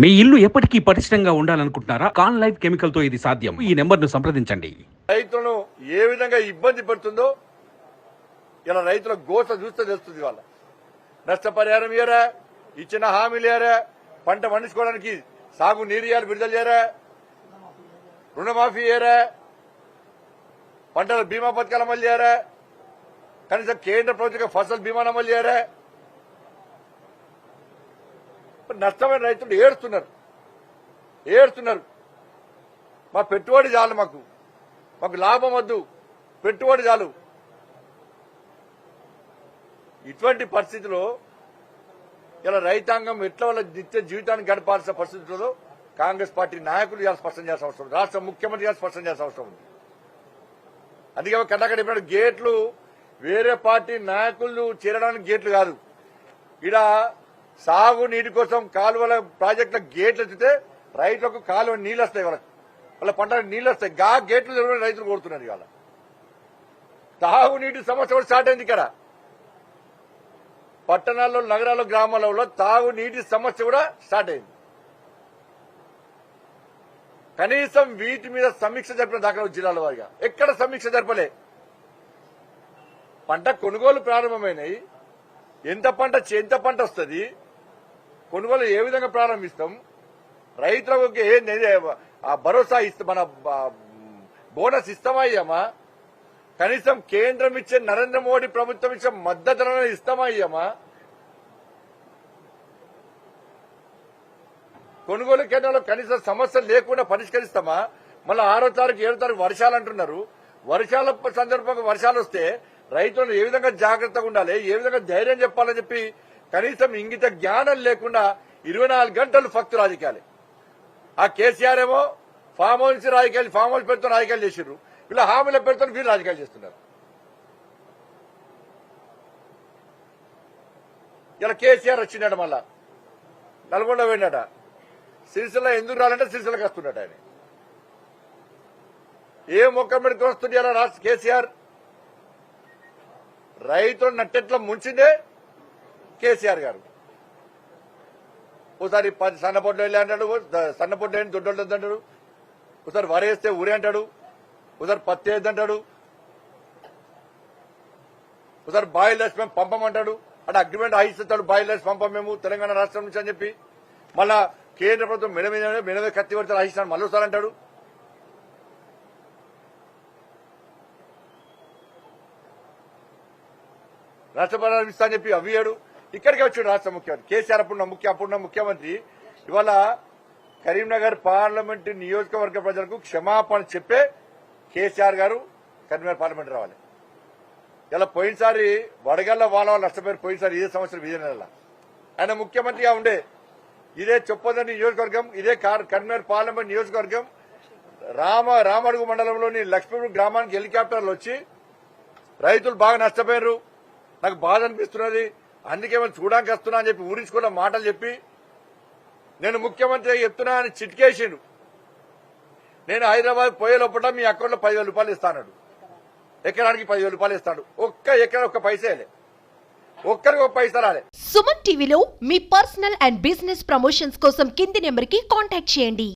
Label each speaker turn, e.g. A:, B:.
A: మీ ఇల్లు ఎప్పటికీ పటిష్టంగా ఉండాలనుకుంటున్నారా? కాన్ లైఫ్ కెమికల్తో ఇది సాధ్యం. ఈ నెంబర్ను సంప్రదించండి.
B: రైతులను ఏ విధంగా ఇబ్బంది పడుతుందో ఇలా రైతుల గోస చూస్తే తెలుస్తుంది వాళ్ళ. నష్టపరిహారం ఇయ్యరా? ఇచ్చిన హామీలు ఇయ్యరా? పంట పండించుకోవడానికి సాగు నీరు ఇయ్యాలి విడుదల చేయరా? రుణమాఫీ చేయరా పంటల బీమా పథకాలు అమలు చేయరా? కనీసం కేంద్ర ప్రభుత్వ ఫసల్ బీమా అమలు చేయరా? నష్టమైన రైతులు ఏడుస్తున్నారు. ఏడుస్తున్నారు. మా పెట్టుబడి చాలు మాకు. మాకు లాభం వద్దు. పెట్టుబడి చాలు. ఇటువంటి పరిస్థితిలో ఇలా రైతాంగం ఎట్ల వల్ల నిత్య జీవితాన్ని గడపాల్సిన పరిస్థితుల్లో కాంగ్రెస్ పార్టీ నాయకులు ఇలా స్పష్టం చేయాల్సిన అవసరం రాష్ట్ర ముఖ్యమంత్రి స్పష్టం చేయాల్సిన అవసరం ఉంది. అందుకే కన్నక్కడ ఇప్పుడు గేట్లు వేరే పార్టీ నాయకులు చేరడానికి గేట్లు కాదు. ఇలా సాగునీటి కోసం కాలువల ప్రాజెక్టుల గేట్లు ఎత్తితే రైతులకు కాలువ నీళ్ళు వస్తాయి వాళ్ళకి. వాళ్ళ పంటలకు నీళ్ళు వస్తాయి గా గేట్లు తెరవని రైతులు కోరుతున్నారు ఇవాళ. తాగునీటి సమస్య కూడా స్టార్ట్ అయింది ఇక్కడ. పట్టణాల్లో నగరాల్లో గ్రామాలలో తాగునీటి సమస్య కూడా స్టార్ట్ అయింది. కనీసం వీటి మీద సమీక్ష జరిపిన దాఖలా జిల్లాల వారిగా. ఎక్కడ సమీక్ష జరపలే? పంట కొనుగోలు ప్రారంభమైనాయి. ఎంత పంట ఎంత పంట వస్తుంది? కొనుగోలు ఏ విధంగా ప్రారంభిస్తాం? రైతులకు ఏ ఆ భరోసా ఇస్తాం మన బోనస్ ఇస్తామయ్యామా? కనీసం కేంద్రం ఇచ్చే నరేంద్ర మోడీ ప్రభుత్వం ఇచ్చే మద్దతు ఇస్తామయ్యామా? కొనుగోలు కేంద్రంలో కనీసం సమస్యలు లేకుండా పరిష్కరిస్తామా? మళ్ళీ ఆరో తారీఖు ఏడో తారీఖు వర్షాలు అంటున్నారు. వర్షాల సందర్భంగా వర్షాలు వస్తే రైతులు ఏ విధంగా జాగ్రత్తగా ఉండాలి? ఏ విధంగా ధైర్యం చెప్పాలని చెప్పి కనీసం ఇంగిత జ్ఞానం లేకుండా ఇరవై నాలుగు గంటలు ఫక్తు రాజకీయాలు. ఆ కేసీఆర్ ఏమో ఫామ్ హౌస్ రాజకీయాలు ఫామ్ హౌస్ పెడుతూ రాజకీయాలు చేసిర్రు వీళ్ళ హామీల పెడుతూ వీళ్ళు రాజకీయాలు చేస్తున్నారు. ఇలా కేసీఆర్ వచ్చిండట మళ్ళా. నల్గొండ పోయినట సిరిసిల్ల ఎందుకు రాలంటే సిరిసిల్లకి వస్తున్నట ఆయన. ఏ మొక్క మీదకి వస్తుంది అలా రాష్ట్ర కేసీఆర్? రైతులు నట్టెట్ల ముంచిందే. కేసీఆర్ గారు. ఒకసారి పది సన్నపొట్లు వెళ్ళి అంటాడు ద- సన్నపొట్లు వెళ్ళి దొడ్డోళ్ళు అంటాడు ఒకసారి వరేస్తే ఊరే అంటాడు ఒకసారి పత్తి వేద్దంటాడు ఒకసారి బాయిల్ వేసి మేము పంపమంటాడు అంటే అగ్రిమెంట్ ఆయిస్తాడు బాయిల్ వేసి పంపం మేము తెలంగాణ రాష్ట్రం నుంచి అని చెప్పి. మళ్ళా కేంద్ర ప్రభుత్వం మెడ మీద మెడ కత్తి పడితే రాయిస్తాను మళ్ళీ అంటాడు. రాష్ట్ర పరిహారం ఇస్తా అని చెప్పి అవ్వాడు ఇక్కడికి వచ్చాడు రాష్ట్ర ముఖ్యమంత్రి. కేసీఆర్ అప్పుడున్న ముఖ్య అప్పుడున్న ముఖ్యమంత్రి. ఇవాళ కరీంనగర్ పార్లమెంట్ నియోజకవర్గ ప్రజలకు క్షమాపణ చెప్పే కేసీఆర్ గారు కరీంనగర్ పార్లమెంట్ రావాలి. ఇలా పోయినసారి వడగల్ల వాళ్ళ వాళ్ళు నష్టపోయారు. పోయినసారి ఇదే సంవత్సరం ఇదే నెల ఆయన ముఖ్యమంత్రిగా ఉండే ఇదే చొప్పదండి నియోజకవర్గం ఇదే కార్- కరీంనగర్ పార్లమెంట్ నియోజకవర్గం రామ రామడుగు మండలంలోని లక్ష్మీపూర్ గ్రామానికి హెలికాప్టర్లు వచ్చి రైతులు బాగా నష్టపోయారు. నాకు బాధ అనిపిస్తున్నది. అందుకే మనం చూడడానికి వస్తున్నా అని చెప్పి ఊరించుకున్న మాటలు చెప్పి నేను ముఖ్యమంత్రి చెప్తున్నా అని చిట్కేసిండు. నేను హైదరాబాద్ పోయే లోపల మీ అకౌంట్లో పదివేల రూపాయలు ఇస్తాడు ఎకరానికి పదివేల రూపాయలు ఇస్తాడు. ఒక్క ఎకరా ఒక్క పైసేలే ఒక్కరికి ఒక పైసా రాలే.
C: సుమన్ టీవీలో మీ పర్సనల్ అండ్ బిజినెస్ ప్రమోషన్స్ కోసం కింది నెంబర్కి కాంటాక్ట్ చేయండి.